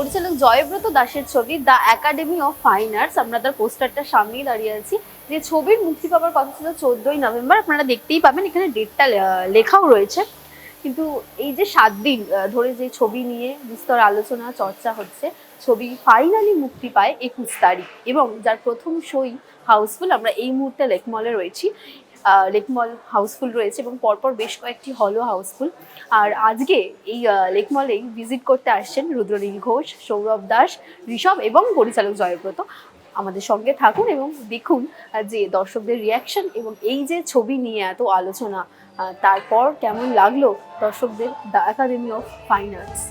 পরিচালক জয়ব্রত দাসের ছবি the Academy of Fine Arts. আমরা তার পোস্টারটার সামনেই দাঁড়িয়ে আছি। যে ছবির মুক্তি পাওয়ার কথা ছিল চোদ্দই নভেম্বর, আপনারা দেখতেই পাবেন, এখানে ডেটটা লেখাও রয়েছে। কিন্তু এই যে সাত দিন ধরে যে ছবি নিয়ে বিস্তর আলোচনা, চর্চা হচ্ছে, ছবি ফাইনালি মুক্তি পায় একুশ তারিখ। এবং যার প্রথম শোই হাউসফুল আমরা এই মুহূর্তে লেকমলে রয়েছি। আহ, লেকমল হাউসফুল রয়েছে এবং পরপর বেশ কয়েকটি হলও হাউসফুল আর আজকে এই আহ, লেকমলেই ভিজিট করতে আসছেন রুদ্রনীল ঘোষ সৌরভ দাস ঋষভ এবং পরিচালক জয়ব্রত। আমাদের সঙ্গে থাকুন এবং দেখুন যে দর্শকদের রিয়াকশন এবং এই যে ছবি নিয়ে এত আলোচনা তারপর কেমন লাগল দর্শকদের the Academy of Fine Arts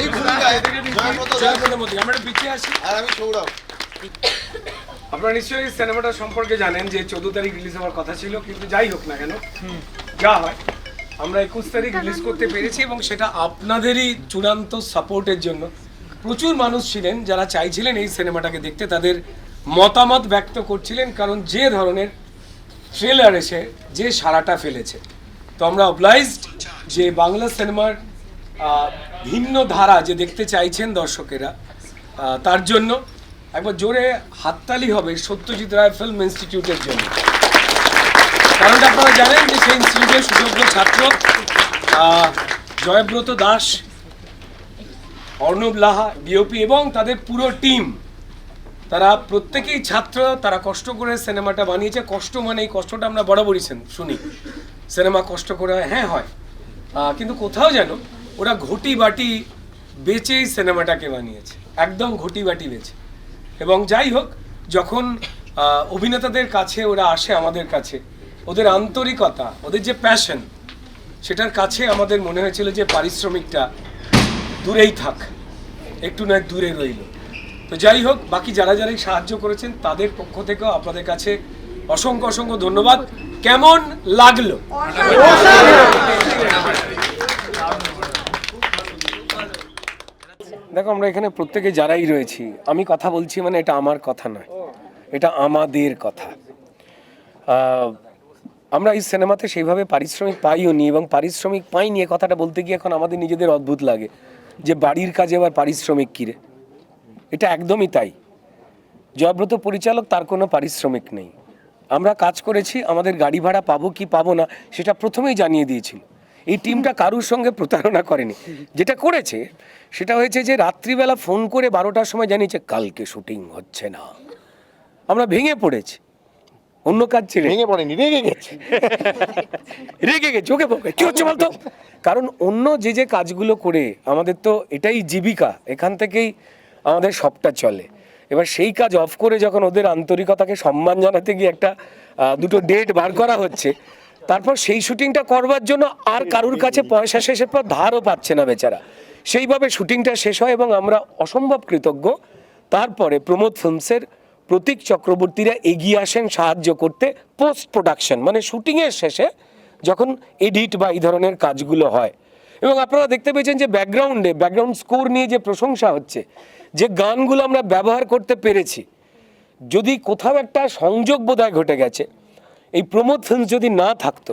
এই ভূমিকায় আমরা আর আমি সৌরভ। আপনারা নিশ্চয়ই সিনেমাটা সম্পর্কে জানেন যে চোদ্দ তারিখ রিলিজ হওয়ার কথা ছিল কিন্তু যাই হোক না কেন যা হয় আমরা একুশ তারিখ রিলিজ করতে পেরেছি এবং সেটা আপনাদেরই চূড়ান্ত সাপোর্টের জন্য। প্রচুর মানুষ ছিলেন যারা চাইছিলেন এই সিনেমাটাকে দেখতে তাদের মতামত ব্যক্ত করছিলেন কারণ যে ধরনের ট্রেলার এসে যে সারাটা ফেলেছে। তো আমরা অবলাইজড যে বাংলা সিনেমার ভিন্ন ধারা যে দেখতে চাইছেন দর্শকেরা তার জন্য একবার জোরে হাততালি হবে সত্যজিৎ রায় ফিল্ম ইনস্টিটিউটের জন্য। কারণটা আপনারা জানেন যে সেই ইনস্টিটিউটের সুযোগ্য ছাত্র জয়ব্রত দাস, অর্ণব লাহা ডিওপি এবং তাদের পুরো টিম। তারা প্রত্যেকেই ছাত্র, তারা কষ্ট করে সিনেমাটা বানিয়েছে। কষ্ট মানে এই কষ্টটা আমরা বরাবরই শুন- সিনেমা কষ্ট করে হ্যাঁ হয় কিন্তু কোথাও যেন ওরা ঘটি বাটি বেচেই সিনেমাটাকে বানিয়েছে, একদম ঘটি বাটি বেচে। এবং যাই হোক, যখন অভিনেতাদের কাছে ওরা আসে আমাদের কাছে, ওদের আন্তরিকতা, ওদের যে প্যাশন সেটার কাছে আমাদের মনে হয়েছিল যে পারিশ্রমিকটা দূরেই থাক, একটু নয় দূরে রইল। তো যাই হোক, বাকি যারা যারাই সাহায্য করেছেন, তাদের পক্ষ থেকেও আপনাদের কাছে অসংখ্য অসংখ্য ধন্যবাদ। কেমন লাগল? দেখো, আমরা এখানে প্রত্যেকে যারাই রয়েছি, আমি কথা বলছি মানে এটা আমার কথা নয়। এটা আমাদের কথা। আমরা এই সিনেমাতে সেইভাবে পারিশ্রমিক পাইও নি এবং পারিশ্রমিক পাইনি এ কথাটা বলতে গিয়ে এখন আমাদের নিজেদের অদ্ভুত লাগে যে বাড়ির কাজে আবার পারিশ্রমিক কিরে এটা একদমই তাই। জয়ব্রত পরিচালক, তার কোনো পারিশ্রমিক নেই। আমরা কাজ করেছি, আমাদের গাড়ি ভাড়া পাবো কি পাবো না, সেটা প্রথমেই জানিয়ে দিয়েছিল। এই টিমটা কারুর সঙ্গে প্রতারণা করেনি। যেটা করেছে সেটা হয়েছে যে রাত্রিবেলা ফোন করে বারোটার সময় জানিয়েছে কালকে শুটিং হচ্ছে না। আমরা ভেঙে পড়েছি। অন্য কাজ ছেড়ে ভেঙে পড়েনি রেগে গেছে। রেগে গেছে চোখে পড়ে কি হচ্ছে বলতো? কারণ অন্য যে যে কাজগুলো করে আমাদের তো এটাই জীবিকা এখান থেকেই আমাদের সবটা চলে। এবার সেই কাজ অফ করে যখন ওদের আন্তরিকতাকে সম্মান জানাতে গিয়ে একটা দুটো ডেট বার করা হচ্ছে তারপর সেই শুটিংটা করবার জন্য আর কারুর কাছে পয়সা শেষের পর ধারও পাচ্ছে না বেচারা। সেইভাবে শুটিংটা শেষ হয় এবং আমরা অসম্ভব কৃতজ্ঞ। তারপরে প্রমোদ ফিল্মসের প্রতীক চক্রবর্তীরা এগিয়ে আসেন সাহায্য করতে পোস্ট প্রোডাকশন মানে শুটিংয়ের শেষে যখন এডিট বা এই ধরনের কাজগুলো হয়। এবং আপনারা দেখতে পেয়েছেন যে ব্যাকগ্রাউন্ডে ব্যাকগ্রাউন্ড স্কোর নিয়ে যে প্রশংসা হচ্ছে, যে গানগুলো আমরা ব্যবহার করতে পেরেছি, যদি কোথাও একটা সংযোগ বোধহয় ঘটে গেছে এই ফিল্ম যদি না থাকতো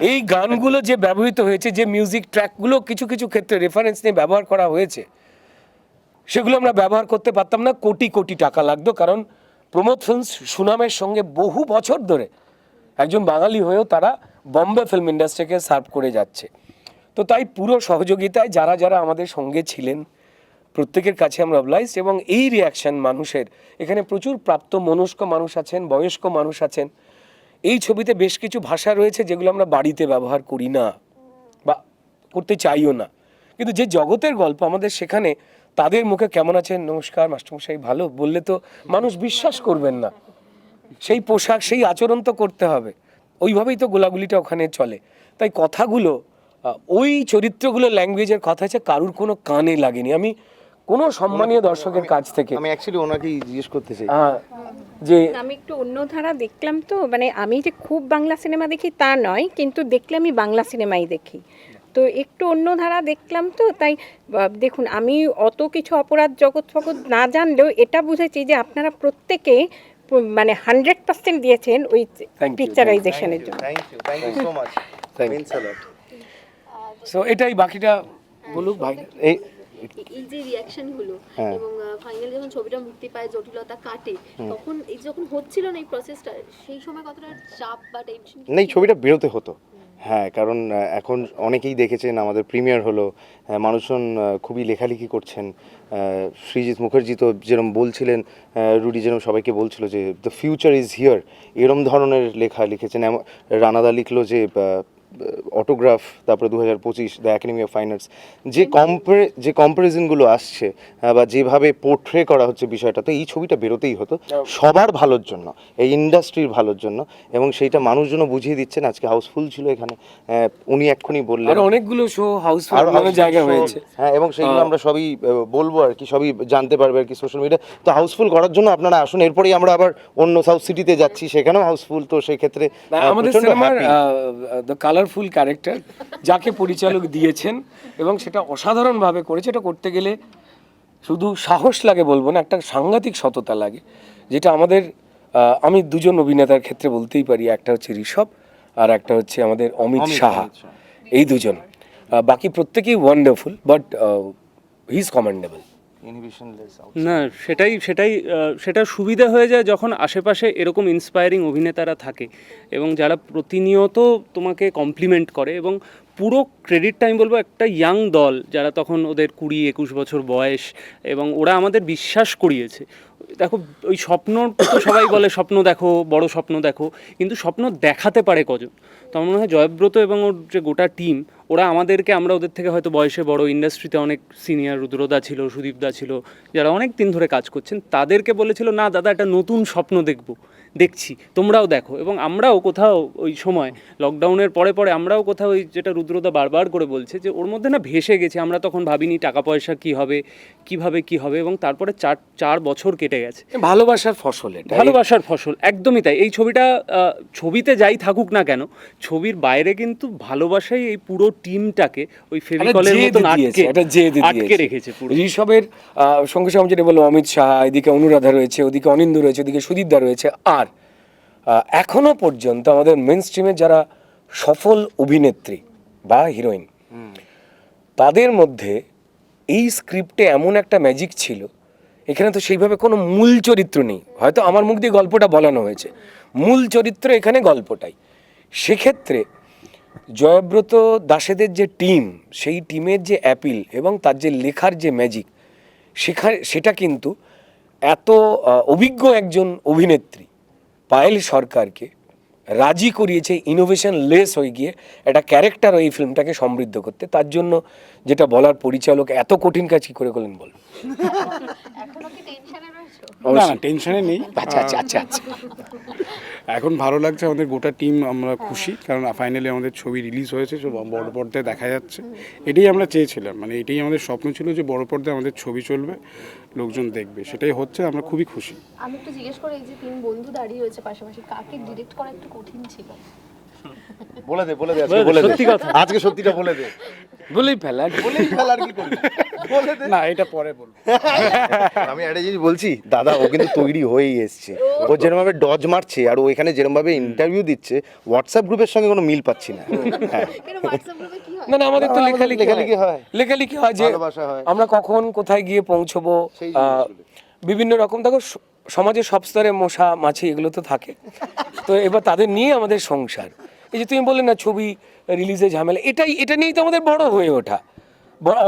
এই গানগুলো যে ব্যবহৃত হয়েছে যে মিউজিক ট্র্যাকগুলো কিছু কিছু ক্ষেত্রে রেফারেন্স নিয়ে ব্যবহার করা হয়েছে সেগুলো আমরা ব্যবহার করতে পারতাম না কোটি কোটি টাকা লাগতো। কারণ প্রমোদ ফিল্মস সুনামের সঙ্গে বহু বছর ধরে একজন বাঙালি হয়েও তারা বম্বে ফিল্ম ইন্ডাস্ট্রিকে সার্ভ করে যাচ্ছে। তো তাই পুরো সহযোগিতায় যারা যারা আমাদের সঙ্গে ছিলেন প্রত্যেকের কাছে আমরা অবলাইজ এবং এই রিয়াকশন মানুষের এখানে প্রচুর প্রাপ্ত মনস্ক মানুষ আছেন বয়স্ক মানুষ আছেন এই ছবিতে বেশ কিছু ভাষা রয়েছে যেগুলো আমরা বাড়িতে ব্যবহার করি না বা করতে চাইও না। কিন্তু যে জগতের গল্প আমাদের সেখানে তাদের মুখে কেমন আছেন? নমস্কার, মাস্টারমশাই, ভালো? বললে তো মানুষ বিশ্বাস করবেন না। সেই পোশাক, সেই আচরণ তো করতে হবে। ওইভাবেই তো গোলাগুলিটা ওখানে চলে। তাই কথাগুলো ওই চরিত্রগুলো ল্যাঙ্গুয়েজের কথা আছে, কারুর কোনো কানে লাগেনি। আমি কোনো সম্মানীয় দর্শকের কাছ থেকে আমি অ্যাকচুয়ালি ওনাকেই জিজ্ঞেস করতে চাই। আহ, যে আমি একটু অন্য ধারা দেখলাম তো মানে আমি যে খুব বাংলা সিনেমা দেখি তা নয় কিন্তু দেখলে আমি বাংলা সিনেমাই দেখি। তো একটু অন্য ধারা দেখলাম তো তাই দেখুন আমি অত কিছু অপরাধ জগৎ ফগৎ না জানলেও এটা বুঝেছি যে আপনারা প্রত্যেকে মানে হান্ড্রেড পার্সেন্ট দিয়েছেন ওই পিকচারাইজেশনের জন্য। সো এটাই বাকিটা বলুক ভাই। এই যে রিয়াকশন হলো হ্যাঁ। এবং ফাইনালি যখন ছবিটা মুক্তি পায় জটিলতা কাটে তখন এই যখন হচ্ছিল না এই প্রসেসটা সেই সময় কতটা চাপ বা টেনশন না এই ছবিটা বেরোতে হতো। হ্যাঁ কারণ এখন অনেকেই দেখেছেন আমাদের প্রিমিয়ার হলো মানুষজন খুবই লেখালেখি করছেন। সৃজিৎ মুখার্জি তো যেরকম বলছিলেন রুডি যেরকম সবাইকে বলছিল যে দ্য ফিউচার ইজ হিয়ার এরম ধরনের লেখা লিখেছেন। রানাদা লিখলো যে অটোগ্রাফ তারপরে দু হাজার পঁচিশ the Academy of Fine Arts যে কম্পারে যে কম্পারিজনগুলো আসছে বা যেভাবে পোর্ট্রে করা হচ্ছে বিষয়টা তো এই ছবিটা বেরোতেই হতো। সবার ভালোর জন্য এই ইন্ডাস্ট্রির ভালোর জন্য এবং সেইটা মানুষজন বুঝিয়ে দিচ্ছেন আজকে হাউসফুল ছিল এখানে উনি এক্ষুনি বললেন। আর অনেকগুলো শো হাউস আরও অন্যান্য houseful জায়গায় show, হয়েছে। হ্যাঁ এবং সেগুলো আমরা সবই বলব আর কি সবই জানতে পারবে আর কি সোশ্যাল মিডিয়া তো হাউসফুল করার জন্য আপনারা আসুন এরপরেই আমরা আবার অন্য সাউথ সিটিতে যাচ্ছি সেখানেও হাউসফুল তো সেক্ষেত্রে আমাদের সিনেমার। দ্য কালারফুল ক্যারেক্টার যাকে পরিচালক দিয়েছেন এবং সেটা অসাধারণভাবে করেছে। এটা করতে গেলে শুধু সাহস লাগে বলব না একটা সাংঘাতিক সততা লাগে। যেটা আমাদের আমি দুজন অভিনেতার ক্ষেত্রে বলতেই পারি একটা হচ্ছে ঋষভ আর একটা হচ্ছে আমাদের অমিত অমিত, সাহা। এই দুজন। বাকি প্রত্যেকেই wonderful but he is commendable না, সেটাই সেটাই সেটা সুবিধা হয়ে যায় যখন আশেপাশে এরকম ইন্সপায়ারিং অভিনেতারা থাকে এবং যারা প্রতিনিয়ত তোমাকে কমপ্লিমেন্ট করে এবং পুরো ক্রেডিটটা আমি বলব একটা ইয়াং দল যারা তখন ওদের কুড়ি, একুশ বছর বয়স এবং ওরা আমাদের বিশ্বাস করিয়েছে। দেখো, ওই স্বপ্ন তো সবাই বলে, স্বপ্ন দেখো, বড় স্বপ্ন দেখো, কিন্তু স্বপ্ন দেখাতে পারে কজন? তো আমার মনে হয় জয়ব্রত এবং ওর যে গোটা টিম ওরা আমাদেরকে, আমরা ওদের থেকে হয়তো বয়সে বড় ইন্ডাস্ট্রিতে অনেক সিনিয়র রুদ্রদা ছিল, সুদীপদা ছিল, যারা অনেক দিন ধরে কাজ করছেন, তাদেরকে বলেছিল, না, দাদা, একটা নতুন স্বপ্ন দেখব। দেখছি তোমরাও দেখো। এবং আমরাও কোথাও ওই সময় লকডাউনের পরে পরে আমরাও কোথাও ওই যেটা রুদ্রতা বারবার করে বলছে যে ওর মধ্যে না ভেসে গেছে আমরা তখন ভাবিনি টাকা পয়সা কি হবে কীভাবে কি হবে? এবং তারপরে চার চার বছর কেটে গেছে। ভালোবাসার ফসল এটা ভালোবাসার ফসল একদমই তাই। এই ছবিটা ছবিতে যাই থাকুক না কেন ছবির বাইরে কিন্তু ভালোবাসাই এই পুরো টিমটাকে ওই ফেভিকলের দিয়েছে, আটকে আটকে রেখেছে পুরো। ঋষভের সঙ্গে সঙ্গে যেটা বলল অমিত শাহ এদিকে অনুরাধা রয়েছে ওদিকে অনিন্দু রয়েছে ওদিকে সুদীপদা রয়েছে আর আহ, এখনও পর্যন্ত আমাদের মেন স্ট্রিমে যারা সফল অভিনেত্রী বা হিরোইন তাদের মধ্যে এই স্ক্রিপ্টে এমন একটা ম্যাজিক ছিল এখানে তো সেইভাবে কোনো মূল চরিত্র নেই। হয়তো আমার মুখ দিয়ে গল্পটা বলানো হয়েছে। মূল চরিত্র এখানে গল্পটাই। সেক্ষেত্রে জয়ব্রত দাসেদের যে টিম সেই টিমের যে অ্যাপিল এবং তার যে লেখার যে ম্যাজিক সেখা সেটা কিন্তু এত অভিজ্ঞ একজন অভিনেত্রী পায়েল সরকারকে রাজি করিয়েছে ইনোভেশন লেস হয়ে গিয়ে একটা ক্যারেক্টার এই ফিল্মটাকে সমৃদ্ধ করতে। তার জন্য যেটা বলার পরিচালক এত কঠিন কাজ কি করে করলেন বল না না টেনশনে নেই। আচ্ছা আচ্ছা আচ্ছা আচ্ছা। এখন ভালো লাগছে আমাদের গোটা টিম আমরা খুশি কারণ ফাইনালি আমাদের ছবি রিলিজ হয়েছে সব বড় পর্দায় দেখা যাচ্ছে। এটাই আমরা চেয়েছিলাম মানে এটাই আমাদের স্বপ্ন ছিল যে বড় পর্দায় আমাদের ছবি চলবে লোকজন দেখবে সেটাই হচ্ছে আমরা খুবই খুশি। আমি একটু জিজ্ঞেস করি এই যে তিন বন্ধু দাঁড়িয়ে রয়েছে পাশাপাশি কাকে ডিরেক্ট করা একটু কঠিন ছিল? বলে দে বলে দে আজকে বলে দে সত্যি কথা। আজকে সত্যিটা বলে দে। বলেই ফেলা বলেই ফেল আর কি করবি? বলে দে। না এটা পরে বলব। আমি একটা জিনিস বলছি দাদা ও কিন্তু তৈরি হয়েই এসছে। ও যেরকম ভাবে ডজ মারছে আর ও এখানে যেরকম ভাবে ইন্টারভিউ দিচ্ছে হোয়াটসঅ্যাপ গ্রুপের সঙ্গে কোনো মিল পাচ্ছি না। হ্যাঁ। কেন হোয়াটসঅ্যাপ গ্রুপে কি হয়? না না আমাদের তো লেখালেখি লেখালেখি হয়। হয়। লেখালেখি হয় যে আমরা কখন কোথায় গিয়ে পৌঁছবো আহ, বিভিন্ন রকম দেখো স- সমাজের সব স্তরে মশা মাছি এগুলো তো থাকে। তো এবার তাদের নিয়ে আমাদের সংসার। এই যে তুমি বললে না ছবি রিলিজে ঝামেলা, এটাই, এটা নিয়েই তো আমাদের বড় হয়ে ওঠা।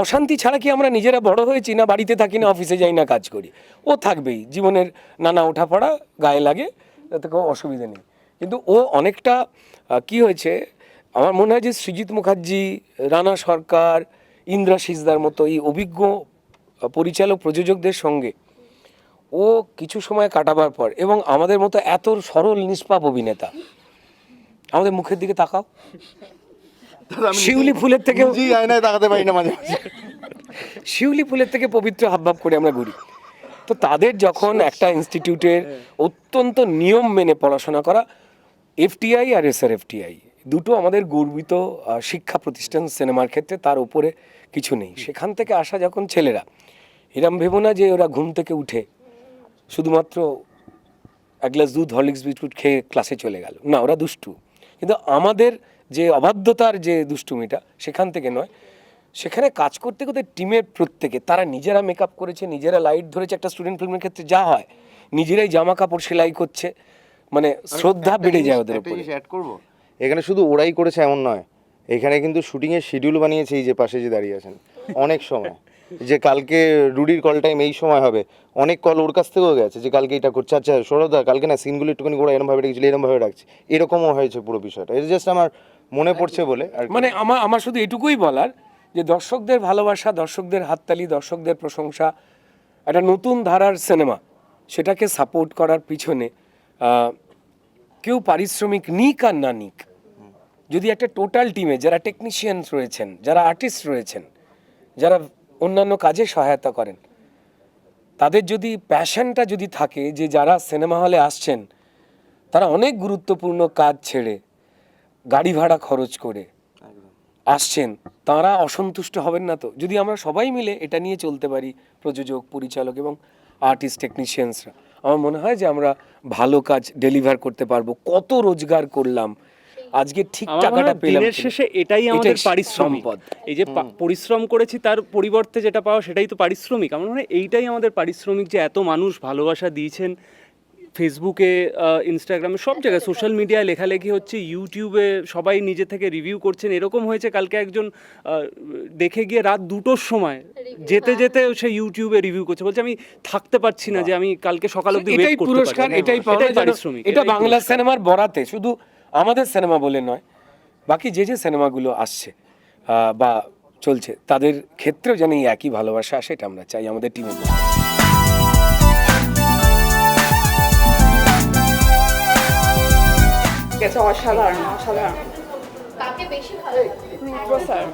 অশান্তি ছাড়া কি আমরা নিজেরা বড় হয়েছি না বাড়িতে থাকি না অফিসে যাই না কাজ করি? ও থাকবেই, জীবনের নানা ওঠাপড়া গায়ে লাগে, তাতে কোনো অসুবিধা নেই। কিন্তু ও অনেকটা কি হয়েছে, আমার মনে হয় যে সৃজিত মুখার্জি, রানা সরকার, ইন্দ্রা সিজদার মতো এই অভিজ্ঞ পরিচালক প্রযোজকদের সঙ্গে ও কিছু সময় কাটাবার পর এবং আমাদের মতো এত সরল, নিষ্পাপ অভিনেতা আমাদের মুখের দিকে তাকাও। শিউলি ফুলের থেকে আয়নায় তাকাতে পারি না মাঝে মাঝে। শিউলি ফুলের থেকে পবিত্র হাবভাব করে আমরা ঘুরি তো তাদের যখন একটা ইনস্টিটিউটের অত্যন্ত নিয়ম মেনে পড়াশোনা করা এফটিআই আর এস এসআর এফটিআই দুটো আমাদের গর্বিত শিক্ষা প্রতিষ্ঠান সিনেমার ক্ষেত্রে তার উপরে কিছু নেই। সেখান থেকে আসা যখন ছেলেরা এরম ভেবো না যে ওরা ঘুম থেকে উঠে শুধুমাত্র এক গ্লাস দুধ হরলিক্স বিস্কুট খেয়ে ক্লাসে চলে গেল। না ওরা দুষ্টু। কিন্তু আমাদের যে অবাধ্যতার যে দুষ্টুমিটা সেখান থেকে নয়। সেখানে কাজ করতে করতে টিমের প্রত্যেকে তারা নিজেরা মেকআপ করেছে নিজেরা লাইট ধরেছে একটা স্টুডেন্ট ফিল্মের ক্ষেত্রে যা হয়। নিজেরাই জামা কাপড় সেলাই করছে। মানে শ্রদ্ধা বেড়ে যায় ওদের উপরে। অ্যাড করব? এখানে শুধু ওরাই করেছে এমন নয়। এখানে কিন্তু শুটিংয়ের শিডিউল বানিয়েছে এই যে পাশে যে দাঁড়িয়ে আছেন। অনেক সময়। যে কালকে রুডির কল টাইম এই সময় হবে, অনেক কল ওর কাছ থেকেও গেছে যে কালকে এটা করছে। আচ্ছা সৌরভদা কালকে না সিনগুলো একটুখানি ওরা এরম ভাবে রেখেছিল, এরম ভাবে রাখছে। এরকমও হয়েছে পুরো বিষয়টা। এটা জাস্ট আমার মনে পড়ছে বলে আর মানে আমার আমার শুধু এটুকুই বলার যে দর্শকদের ভালোবাসা, দর্শকদের হাততালি, দর্শকদের প্রশংসা, একটা নতুন ধারার সিনেমা সেটাকে সাপোর্ট করার পিছনে কেউ পারিশ্রমিক নিক আর না নিক, যদি একটা টোটাল টিমে যারা টেকনিশিয়ানস রয়েছেন, যারা আর্টিস্ট রয়েছেন, যারা অন্যান্য কাজে সহায়তা করেন। তাদের যদি প্যাশনটা যদি থাকে যে যারা সিনেমা হলে আসছেন তারা অনেক গুরুত্বপূর্ণ কাজ ছেড়ে গাড়ি ভাড়া খরচ করে আসছেন তারা অসন্তুষ্ট হবেন না তো? যদি আমরা সবাই মিলে এটা নিয়ে চলতে পারি প্রযোজক পরিচালক এবং আর্টিস্ট টেকনিশিয়ানসরা আমার মনে হয় যে আমরা ভালো কাজ ডেলিভার করতে পারব। কত রোজগার করলাম আজকে ঠিক টাকাটা পেলাম দিনের শেষে এটাই আমাদের পারিশ্রমিক। এই যে পরিশ্রম করেছি তার পরিবর্তে যেটা পাওয়া সেটাই তো পারিশ্রমিক। আমার মনে এইটাই আমাদের পারিশ্রমিক যে এত মানুষ ভালোবাসা দিয়েছেন ফেসবুকে আহ, ইনস্টাগ্রামে সব জায়গায় সোশ্যাল মিডিয়ায় লেখালেখি হচ্ছে ইউটিউবে সবাই নিজে থেকে রিভিউ করছেন। এরকম হয়েছে কালকে একজন আহ, দেখে গিয়ে রাত দুটোর সময় যেতে যেতে সে ইউটিউবে রিভিউ করছে। বলছে আমি থাকতে পারছি না যে আমি কালকে সকাল করতে পুরস্কার এটাই পারিশ্রমিক এটা বাংলা সিনেমার বরাতে। শুধু আমাদের সিনেমা বলে নয় বাকি যে যে সিনেমাগুলো আসছে বা চলছে তাদের ক্ষেত্রেও যেন এই একই ভালোবাসা সেটা এটা আমরা চাই আমাদের টিমের মধ্যে অসাধারণ অসাধারণ। তাকে বেশি ভালো মিত্র স্যার।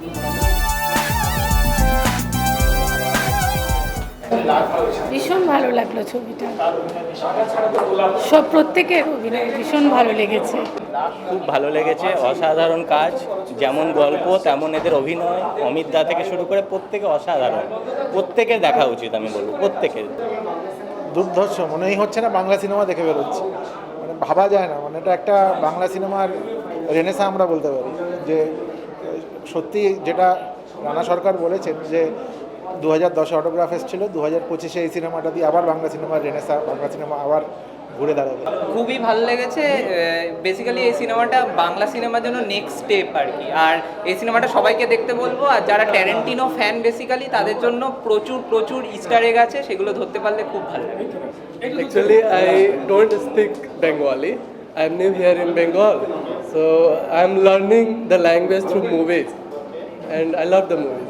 ভীষণ ভালো লাগল ছবিটা। সব প্রত্যেকের অভিনয় ভীষণ ভালো লেগেছে। খুব ভালো লেগেছে অসাধারণ কাজ যেমন গল্প তেমন এদের অভিনয়। অমিত দা থেকে শুরু করে প্রত্যেকে অসাধারণ। প্রত্যেকের দেখা উচিত আমি বলব প্রত্যেকের। দুর্ধর্ষ মনেই হচ্ছে না বাংলা সিনেমা দেখে বেরোচ্ছে। মানে ভাবা যায় না মানে এটা একটা বাংলা সিনেমার রেনেসা আমরা বলতে পারি। যে সত্যি যেটা রানা সরকার বলেছেন যে দু হাজার দশে অটোগ্রাফ এসেছিল দু হাজার পঁচিশে এই সিনেমাটা দিয়ে আবার বাংলা সিনেমার রেনেসা বাংলা সিনেমা আবার ঘুরে দাঁড়াবে। খুবই ভালো লেগেছে বেসিক্যালি এই সিনেমাটা বাংলা সিনেমার জন্য নেক্সট স্টেপ আর কি। আর এই সিনেমাটা সবাইকে দেখতে বলব আর যারা ট্যারেন্টিনো ফ্যান বেসিক্যালি তাদের জন্য প্রচুর প্রচুর ইস্টার এগ আছে সেগুলো ধরতে পারলে খুব ভালো লাগে। Actually, I don't speak Bengali. I'm new here in Bengal, so I'm learning the language through movies, and I love the movie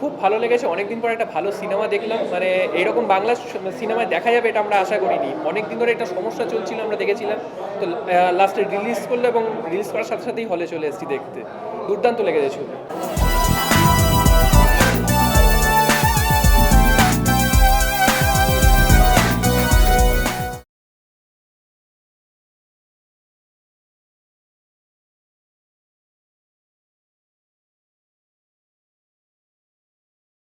খুব ভালো লেগেছে। অনেকদিন পর একটা ভালো সিনেমা দেখলাম। মানে এইরকম বাংলা সিনেমায় দেখা যাবে এটা আমরা আশা করিনি। অনেকদিন ধরে একটা সমস্যা চলছিল, আমরা দেখেছিলাম। তো লাস্টে রিলিজ করল এবং রিলিজ করার সাথে সাথেই হলে চলে এসেছি দেখতে। দুর্দান্ত লেগেছে